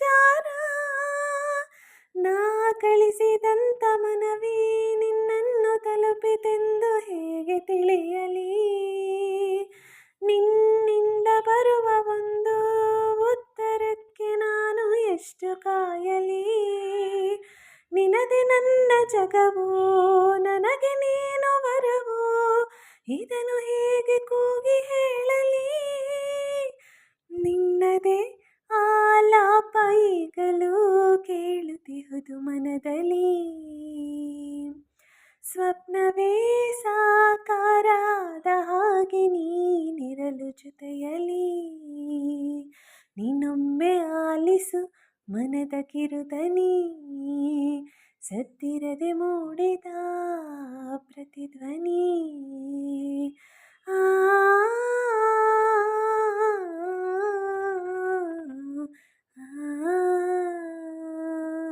ವಿಚಾರ? ನಾ ಕಳಿಸಿದಂತ ಮನವಿ ನಿನ್ನನ್ನು ತಲುಪಿತೆಂದು ಹೇಗೆ ತಿಳಿಯಲಿ? ನಿನ್ನಿಂದ ಬರುವ ಒಂದು ಉತ್ತರಕ್ಕೆ ನಾನು ಎಷ್ಟು ಕಾಯಲಿ? ನಿನಗೆ ನನ್ನ ಜಗವು, ನನಗೆ ನೀನು ಬರವು, ಇದನ್ನು ಹೇಗೆ ಕೂಗಿ ಈಗಲೂ ಕೇಳುತ್ತಿಹುದು ಮನದಲ್ಲಿ. ಸ್ವಪ್ನವೇ ಸಾಕಾರಾದ ಹಾಗೆ ನೀನಿರಲು ಜೊತೆಯಲಿ ನೀನೊಮ್ಮೆ ಆಲಿಸು ಮನದ ಕಿರುದನಿ. ಸತ್ತಿರದೆ ಮೂಡಿದ ಪ್ರತಿಧ್ವನಿ.